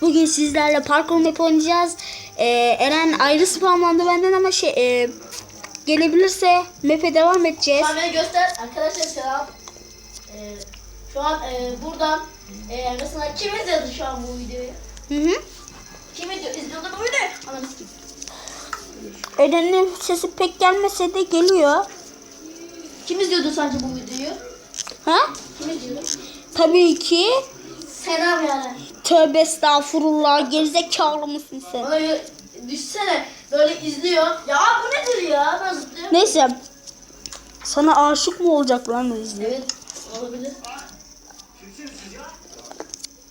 Bugün sizlerle parkur map oynayacağız. Ee, Eren ayrı spamlandı benden ama şey e, gelebilirse map'e devam edeceğiz. Beni göster. Arkadaşlar selam. Ee, şu an e, buradan e, mesela kim izledi şu an bu videoyu? Hı hı. Kim izliyor? İzliyordu bu videoyu. Ananı sikeyim. Eren'in sesi pek gelmese de geliyor. Kim izliyordu sence bu videoyu? Ha? Kim izliyordu? Tabii ki. Selam yani. Tövbe estağfurullah. Gerizekalı mısın sen? Bir düşsene böyle izliyor. Ya bu nedir ya? Ben zıplıyorum. Neyse. Sana aşık mı olacak lan o izle? Evet olabilir.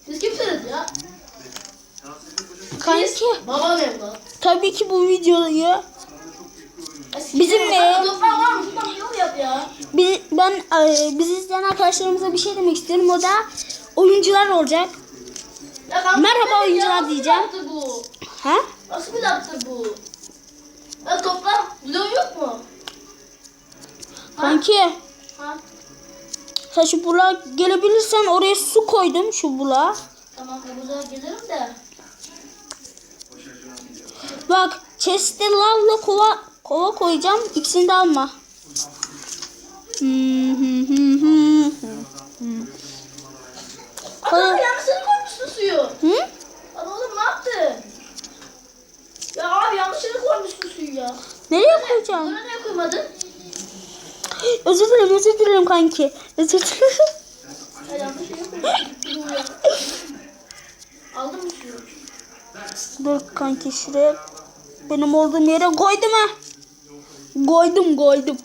Siz kimsiniz ya? Kanki. Babam benim lan. Tabii ki bu videoyu Ya siktir Bizim et, ne? sen Toprağın var mı? Şuradan bir yol yap ya. Biz, ben e, biz izleyen arkadaşlarımıza bir şey demek istiyorum. O da oyuncular olacak. Ya kanka, Merhaba oyuncular ya? Diyeceğim. bu? Ha? Nasıl bir laftır bu? Ya toprak bloğu yok mu? Kanki Ha? sen şu bula gelebilirsen oraya su koydum şu bula. Tamam havuza gelirim de. Bak chest'te lavla kova kova koyacağım. İkisini de alma. Hmm, hmm, hmm, hmm, hmm. Adam Koy- yanlışını koymuşsun suyu. Hı? Lan oğlum ne yaptın? Ya abi yanlışını koymuşsun suyu ya. Nereye koyacağım? Bunu niye koymadın? Özür dilerim, özür dilerim kanki. Özür dilerim. Ya yanlış ya. Aldın mı suyu? Dur kanki şuraya benim olduğum yere koydum ha. Koydum koydum.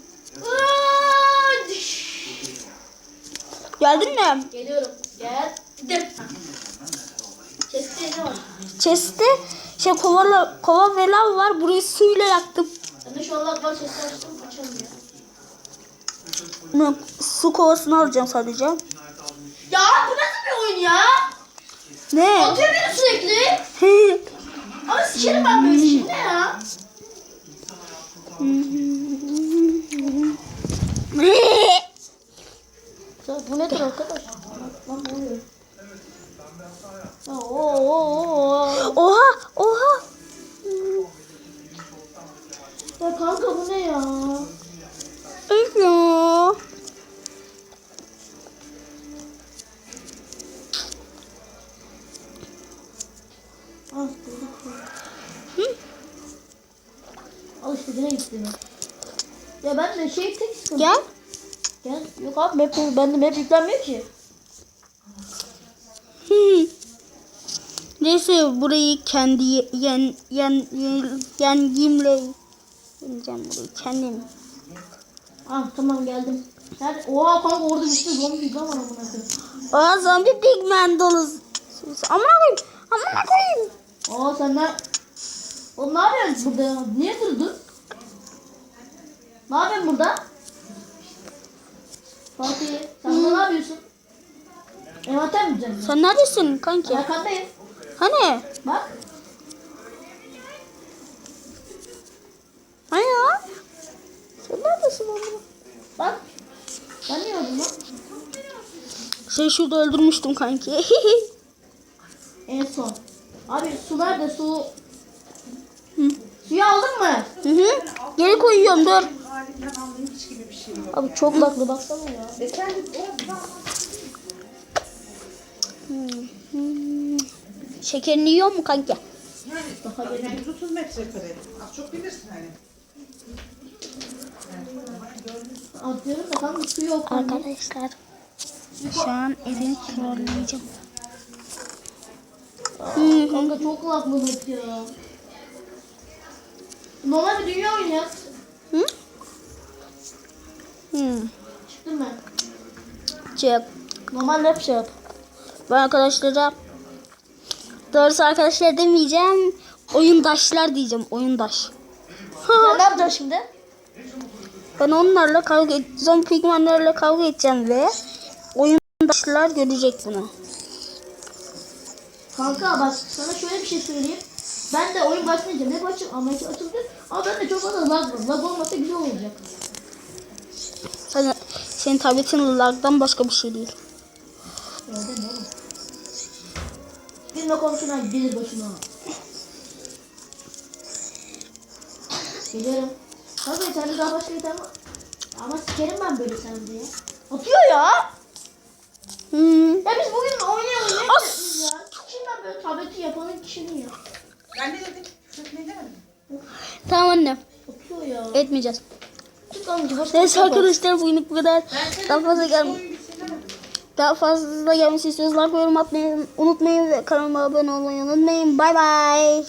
Geldin mi? Geliyorum. Gel. Gidip. Chest'te ne var? Chest'te şey kovala, kova ve lav var. Burayı suyla yaktım. Ben de şu an var chest'te açtım. Açamıyor. Ne, su kovasını alacağım sadece. Ya bu nasıl bir oyun ya? Ne? Atıyor beni sürekli. Ama sikerim ben böyle ne ya? Bu nedir arkadaş? Lan ne oha oha. Ya kanka bu ne ya? Ya. Al işte gitti mi? Ya ben de şey tek sıkıntı. Gel. Gel. Yok abi map, bende map yüklenmiyor ki. Neyse burayı kendi ye- yen yen yen yengimle yeneceğim burayı kendim. Ah tamam geldim. Nerede? Oha kanka orada bir sürü zombi gibi var amına koyayım. Aa zombi pigmen dolu. Amına koyayım. Amına koyayım. Aa sen ne? Oğlum ne yapıyorsun burada ya? Niye durdun? Ne yapıyorsun burada? Fatih sen burada ne yapıyorsun? Envanter mi düzenliyorsun? Sen neredesin kanki? Arkandayım. Hani? Bak. Hani ya? Sen neredesin oğlum? Bak. Ben niye öldüm lan? Seni şurada öldürmüştüm kanki. En son. Abi su nerede su? Hı. Suyu aldın mı? Hı hı. Geri koyuyorum dur. Abi çok laklı baksana ya. Şekerini yiyor mu kanki? Daha benim. 130 metrekare. Az çok bilirsin hani. Kanka yok. Arkadaşlar şu an Eren'i trolleyeceğim. Aa, kanka çok laklı bak ya. Normal bir dünya ya. Hı? Hı. Çıktım ben. Cep. Normal rap şey yap. Ben arkadaşlara doğrusu arkadaşlar demeyeceğim. Oyundaşlar diyeceğim. Oyundaş. Sen ne yapacaksın şimdi? Ben onlarla kavga et, zombi pigmenlerle kavga edeceğim ve oyundaşlar görecek bunu. Kanka bak sana şöyle bir şey söyleyeyim. Ben de oyun başlayınca ne açım ama hiç açıldı. Ama ben de çok fazla lag var. Lag olmasa güzel olacak. Sen, senin tabletin lagdan başka bir şey değil. Gülme komşuna gelir başına. Geliyorum. Kanka sende daha başka yeter mi? Ama sikerim ben böyle sende ya. Atıyor ya. Hmm. Ya biz bugün oynayalım. Ne yapacağız ya? Kim ben böyle tableti yapanın kişinin ya? Ben ne dedim? Demedim. Tamam anne. Atıyor ya. Etmeyeceğiz. Amca boş Neyse arkadaşlar bugün bu kadar. Daha fazla gel Oyun bitsin demedim. Daha fazla gelmesi istiyorsanız like yorum atmayı unutmayın ve kanalıma abone olmayı unutmayın. Bay bay.